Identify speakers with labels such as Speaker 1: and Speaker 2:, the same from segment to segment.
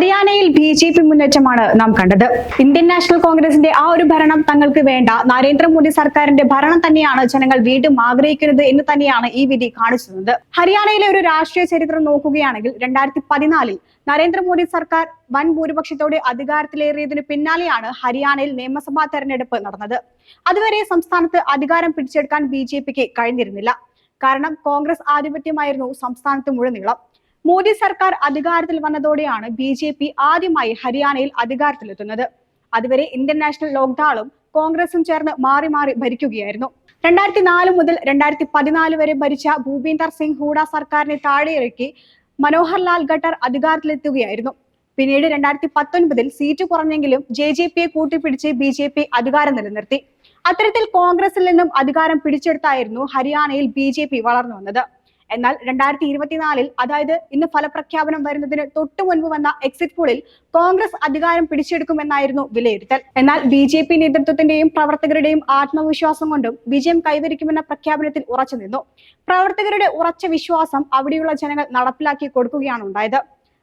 Speaker 1: ഹരിയാനയിൽ B J P മുന്നേറ്റമാണ് നാം കണ്ടത്. ഇന്ത്യൻ നാഷണൽ കോൺഗ്രസിന്റെ ആ ഒരു ഭരണം തങ്ങൾക്ക് വേണ്ട. നരേന്ദ്രമോദി സർക്കാരിന്റെ ഭരണം തന്നെയാണ് ജനങ്ങൾ വീണ്ടും ആഗ്രഹിക്കുന്നത് എന്ന് തന്നെയാണ് ഈ വിധി കാണിച്ചത് ഹരിയാനയിലെ ഒരു രാഷ്ട്രീയ ചരിത്രം നോക്കുകയാണെങ്കിൽ രണ്ടായിരത്തി പതിനാലിൽ നരേന്ദ്രമോദി സർക്കാർ വൻ ഭൂരിപക്ഷത്തോടെ അധികാരത്തിലേറിയതിന് പിന്നാലെയാണ് ഹരിയാനയിൽ നിയമസഭാ തെരഞ്ഞെടുപ്പ് നടന്നത്. അതുവരെ സംസ്ഥാനത്ത് അധികാരം പിടിച്ചെടുക്കാൻ ബി കഴിഞ്ഞിരുന്നില്ല. കാരണം കോൺഗ്രസ് ആധിപത്യമായിരുന്നു സംസ്ഥാനത്ത് മുഴുനീളം മോദി സർക്കാർ അധികാരത്തിൽ വന്നതോടെയാണ് ബി ജെ പി ആദ്യമായി ഹരിയാനയിൽ അധികാരത്തിലെത്തുന്നത്. അതുവരെ ഇന്ത്യൻ നാഷണൽ ലോക്ഡാളും കോൺഗ്രസും ചേർന്ന് മാറി മാറി ഭരിക്കുകയായിരുന്നു. രണ്ടായിരത്തി നാല് മുതൽ രണ്ടായിരത്തി പതിനാല് വരെ ഭരിച്ച ഭൂപീന്ദർ സിംഗ് ഹൂഡ സർക്കാരിനെ താഴെയിറക്കി മനോഹർ ലാൽ ഖട്ടർ അധികാരത്തിലെത്തുകയായിരുന്നു. പിന്നീട് രണ്ടായിരത്തി പത്തൊൻപതിൽ സീറ്റ് കുറഞ്ഞെങ്കിലും ജെ ജെ പിയെ കൂട്ടിപ്പിടിച്ച് ബി ജെ പി അധികാരം നിലനിർത്തി. അത്തരത്തിൽ കോൺഗ്രസിൽ നിന്നും അധികാരം പിടിച്ചെടുത്തായിരുന്നു ഹരിയാനയിൽ ബി ജെ പി വളർന്നു വന്നത്. എന്നാൽ രണ്ടായിരത്തി ഇരുപത്തിനാലിൽ അതായത് ഇന്ന് ഫലപ്രഖ്യാപനം വരുന്നതിന് തൊട്ടു മുൻപ് വന്ന എക്സിറ്റ് പോളിൽ കോൺഗ്രസ് അധികാരം പിടിച്ചെടുക്കുമെന്നായിരുന്നു വിലയിരുത്തൽ. എന്നാൽ ബി ജെ പി നേതൃത്വത്തിന്റെയും പ്രവർത്തകരുടെയും ആത്മവിശ്വാസം കൊണ്ടും വിജയം കൈവരിക്കുമെന്ന പ്രഖ്യാപനത്തിൽ ഉറച്ചു നിന്നു. പ്രവർത്തകരുടെ ഉറച്ച വിശ്വാസം അവിടെയുള്ള ജനങ്ങൾ നടപ്പിലാക്കി കൊടുക്കുകയാണ് ഉണ്ടായത്.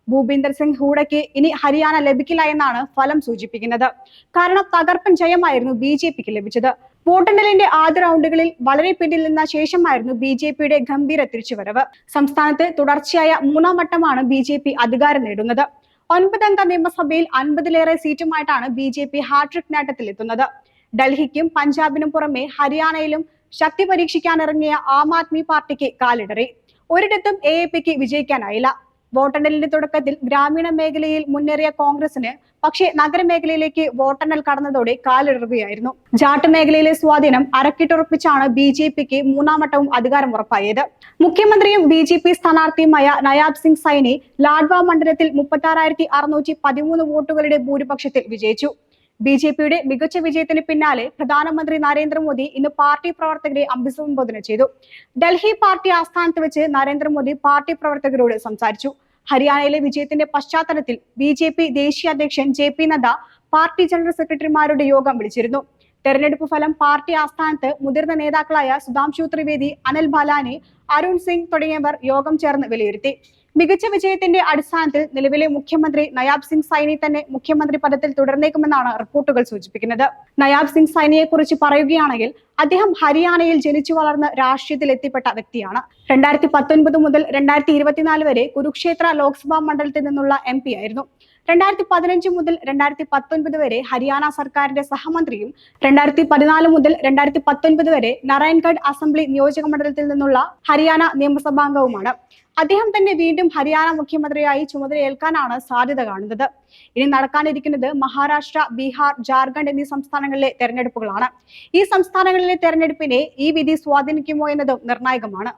Speaker 1: ഭൂപീന്ദർ സിംഗ് ഹൂഡയ്ക്ക് ഇനി ഹരിയാന ലഭിക്കില്ല എന്നാണ് ഫലം സൂചിപ്പിക്കുന്നത്. കാരണം തകർപ്പൻ ജയമായിരുന്നു ബി ലഭിച്ചത്. വോട്ടെണ്ണലിന്റെ ആദ്യ റൗണ്ടുകളിൽ വളരെ പിന്നിൽ നിന്ന ശേഷമായിരുന്നു ബി ജെ പിയുടെ ഗംഭീര തിരിച്ചുവരവ്. സംസ്ഥാനത്ത് തുടർച്ചയായ മൂന്നാം വട്ടമാണ് ബി ജെ പി അധികാരം നേടുന്നത്. ഒൻപതംഗ നിയമസഭയിൽ അൻപതിലേറെ സീറ്റുമായിട്ടാണ് B J P hat trick നേട്ടത്തിലെത്തുന്നത്. ഡൽഹിക്കും പഞ്ചാബിനും പുറമെ ഹരിയാനയിലും ശക്തി പരീക്ഷിക്കാനിറങ്ങിയ ആം ആദ്മി പാർട്ടിക്ക് കാലിടറി. ഒരിടത്തും എ എ പിക്ക് വിജയിക്കാനായില്ല. വോട്ടെണ്ണലിന്റെ തുടക്കത്തിൽ ഗ്രാമീണ മേഖലയിൽ മുന്നേറിയ കോൺഗ്രസിന് പക്ഷേ നഗരമേഖലയിലേക്ക് വോട്ടെണ്ണൽ കടന്നതോടെ കാലിടറുകയായിരുന്നു. ജാട്ട് മേഖലയിലെ സ്വാധീനം അരക്കിട്ടുറപ്പിച്ചാണ് ബി ജെ പിക്ക് മൂന്നാമട്ടവും അധികാരം ഉറപ്പായത്. മുഖ്യമന്ത്രിയും ബി ജെ പി സ്ഥാനാർത്ഥിയുമായ നയാബ് സിംഗ് സൈനി ലാഡ്വ മണ്ഡലത്തിൽ മുപ്പത്തി ആറായിരത്തി അറുന്നൂറ്റി പതിമൂന്ന് വോട്ടുകളുടെ ഭൂരിപക്ഷത്തിൽ വിജയിച്ചു. ബി ജെ പിയുടെ മികച്ച വിജയത്തിന് പിന്നാലെ പ്രധാനമന്ത്രി നരേന്ദ്രമോദി ഇന്ന് പാർട്ടി പ്രവർത്തകരെ അഭിസംബോധന ചെയ്തു. ഡൽഹി പാർട്ടി ആസ്ഥാനത്ത് വെച്ച് നരേന്ദ്രമോദി പാർട്ടി പ്രവർത്തകരോട് സംസാരിച്ചു. ഹരിയാനയിലെ വിജയത്തിന്റെ പശ്ചാത്തലത്തിൽ ബി ദേശീയ അധ്യക്ഷൻ J P Nadda party general സെക്രട്ടറിമാരുടെ യോഗം വിളിച്ചിരുന്നു. തെരഞ്ഞെടുപ്പ് ഫലം പാർട്ടി ആസ്ഥാനത്ത് മുതിർന്ന നേതാക്കളായ സുധാംശു ത്രിവേദി അനിൽ ബാലാനി അരുൺ സിംഗ് തുടങ്ങിയവർ യോഗം ചേർന്ന് വിലയിരുത്തി. മികച്ച വിജയത്തിന്റെ അടിസ്ഥാനത്തിൽ നിലവിലെ മുഖ്യമന്ത്രി നയാബ് സിംഗ് സൈനി തന്നെ മുഖ്യമന്ത്രി പദത്തിൽ തുടർന്നേക്കുമെന്നാണ് റിപ്പോർട്ടുകൾ സൂചിപ്പിക്കുന്നത്. നയാബ് സിംഗ് സൈനിയെ കുറിച്ച് പറയുകയാണെങ്കിൽ അദ്ദേഹം ഹരിയാനയിൽ ജനിച്ചു വളർന്ന് രാഷ്ട്രീയത്തിൽ എത്തിപ്പെട്ട വ്യക്തിയാണ്. രണ്ടായിരത്തി പത്തൊൻപത് മുതൽ രണ്ടായിരത്തി ഇരുപത്തിനാല് വരെ കുരുക്ഷേത്ര ലോക്സഭാ മണ്ഡലത്തിൽ നിന്നുള്ള എം പി ആയിരുന്നു. രണ്ടായിരത്തി പതിനഞ്ച് മുതൽ രണ്ടായിരത്തി പത്തൊൻപത് വരെ ഹരിയാന സർക്കാരിന്റെ സഹമന്ത്രിയും രണ്ടായിരത്തി പതിനാല് മുതൽ രണ്ടായിരത്തി പത്തൊൻപത് വരെ നാരായൺഗഡ് അസംബ്ലി നിയോജക മണ്ഡലത്തിൽ നിന്നുള്ള ഹരിയാന നിയമസഭാംഗവുമാണ്. അദ്ദേഹം തന്നെ വീണ്ടും ഹരിയാന മുഖ്യമന്ത്രിയായി ചുമതലയേൽക്കാനാണ് സാധ്യത കാണുന്നത്. ഇനി നടക്കാനിരിക്കുന്നത് മഹാരാഷ്ട്ര ബീഹാർ ജാർഖണ്ഡ് എന്നീ സംസ്ഥാനങ്ങളിലെ തെരഞ്ഞെടുപ്പുകളാണ്. ഈ സംസ്ഥാനങ്ങളിലെ തെരഞ്ഞെടുപ്പിനെ ഈ വിധി സ്വാധീനിക്കുമോ എന്നതും നിർണായകമാണ്.